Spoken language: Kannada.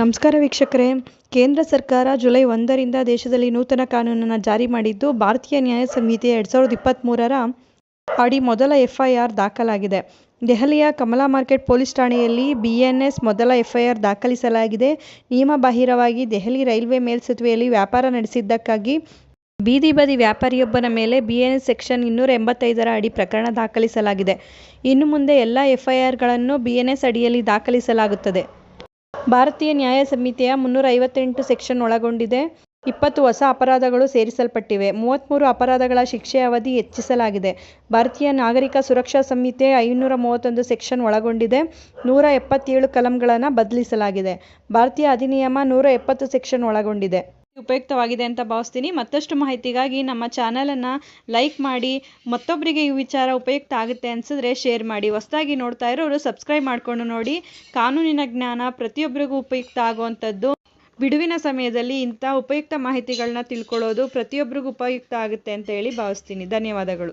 ನಮಸ್ಕಾರ ವೀಕ್ಷಕರೇ. ಕೇಂದ್ರ ಸರ್ಕಾರ ಜುಲೈ ಒಂದರಿಂದ ದೇಶದಲ್ಲಿ ನೂತನ ಕಾನೂನನ್ನು ಜಾರಿ ಮಾಡಿದ್ದು, ಭಾರತೀಯ ನ್ಯಾಯ ಸಂಹಿತೆ ಎರಡು ಸಾವಿರದ ಇಪ್ಪತ್ತ್ಮೂರರ ಅಡಿ ಮೊದಲ ಎಫ್ಐಆರ್ ದಾಖಲಾಗಿದೆ. ದೆಹಲಿಯ ಕಮಲಾ ಮಾರ್ಕೆಟ್ ಪೊಲೀಸ್ ಠಾಣೆಯಲ್ಲಿ ಬಿಎನ್ಎಸ್ ಮೊದಲ ಎಫ್ಐಆರ್ ದಾಖಲಿಸಲಾಗಿದೆ. ನಿಯಮಬಾಹಿರವಾಗಿ ದೆಹಲಿ ರೈಲ್ವೆ ಮೇಲ್ಸೇತುವೆಯಲ್ಲಿ ವ್ಯಾಪಾರ ನಡೆಸಿದ್ದಕ್ಕಾಗಿ ಬೀದಿ ಬದಿ ವ್ಯಾಪಾರಿಯೊಬ್ಬನ ಮೇಲೆ ಬಿಎನ್ಎಸ್ ಸೆಕ್ಷನ್ ಇನ್ನೂರ ಎಂಬತ್ತೈದರ ಅಡಿ ಪ್ರಕರಣ ದಾಖಲಿಸಲಾಗಿದೆ. ಇನ್ನು ಮುಂದೆ ಎಲ್ಲ ಎಫ್ಐಆರ್ಗಳನ್ನು ಬಿಎನ್ಎಸ್ ಅಡಿಯಲ್ಲಿ ದಾಖಲಿಸಲಾಗುತ್ತದೆ. ಭಾರತೀಯ ನ್ಯಾಯ ಸಂಹಿತೆಯ ಮುನ್ನೂರ ಐವತ್ತೆಂಟು ಸೆಕ್ಷನ್ ಒಳಗೊಂಡಿದೆ. ಇಪ್ಪತ್ತು ಹೊಸ ಅಪರಾಧಗಳು ಸೇರಿಸಲ್ಪಟ್ಟಿವೆ. ಮೂವತ್ತ್ಮೂರು ಅಪರಾಧಗಳ ಶಿಕ್ಷೆ ಅವಧಿ ಹೆಚ್ಚಿಸಲಾಗಿದೆ. ಭಾರತೀಯ ನಾಗರಿಕ ಸುರಕ್ಷಾ ಸಂಹಿತೆ ಐನೂರ ಮೂವತ್ತೊಂದು ಸೆಕ್ಷನ್ ಒಳಗೊಂಡಿದೆ. ನೂರ ಎಪ್ಪತ್ತೇಳು ಕಲಂಗಳನ್ನು ಬದಲಿಸಲಾಗಿದೆ. ಭಾರತೀಯ ಅಧಿನಿಯಮ ನೂರ ಎಪ್ಪತ್ತು ಸೆಕ್ಷನ್ ಒಳಗೊಂಡಿದೆ. ಉಪಯುಕ್ತವಾಗಿದೆ ಅಂತ ಭಾವಿಸ್ತೀನಿ. ಮತ್ತಷ್ಟು ಮಾಹಿತಿಗಾಗಿ ನಮ್ಮ ಚಾನಲನ್ನು ಲೈಕ್ ಮಾಡಿ ಮತ್ತೊಬ್ಬರಿಗೆ ಈ ವಿಚಾರ ಉಪಯುಕ್ತ ಆಗುತ್ತೆ ಅನಿಸಿದ್ರೆ ಶೇರ್ ಮಾಡಿ. ಹೊಸದಾಗಿ ನೋಡ್ತಾ ಇರೋರು ಸಬ್ಸ್ಕ್ರೈಬ್ ಮಾಡಿಕೊಂಡು ನೋಡಿ. ಕಾನೂನಿನ ಜ್ಞಾನ ಪ್ರತಿಯೊಬ್ಬರಿಗೂ ಉಪಯುಕ್ತ ಆಗುವಂಥದ್ದು. ಬಿಡುವಿನ ಸಮಯದಲ್ಲಿ ಇಂಥ ಉಪಯುಕ್ತ ಮಾಹಿತಿಗಳನ್ನ ತಿಳ್ಕೊಳ್ಳೋದು ಪ್ರತಿಯೊಬ್ಬರಿಗೂ ಉಪಯುಕ್ತ ಆಗುತ್ತೆ ಅಂತ ಹೇಳಿ ಭಾವಿಸ್ತೀನಿ. ಧನ್ಯವಾದಗಳು.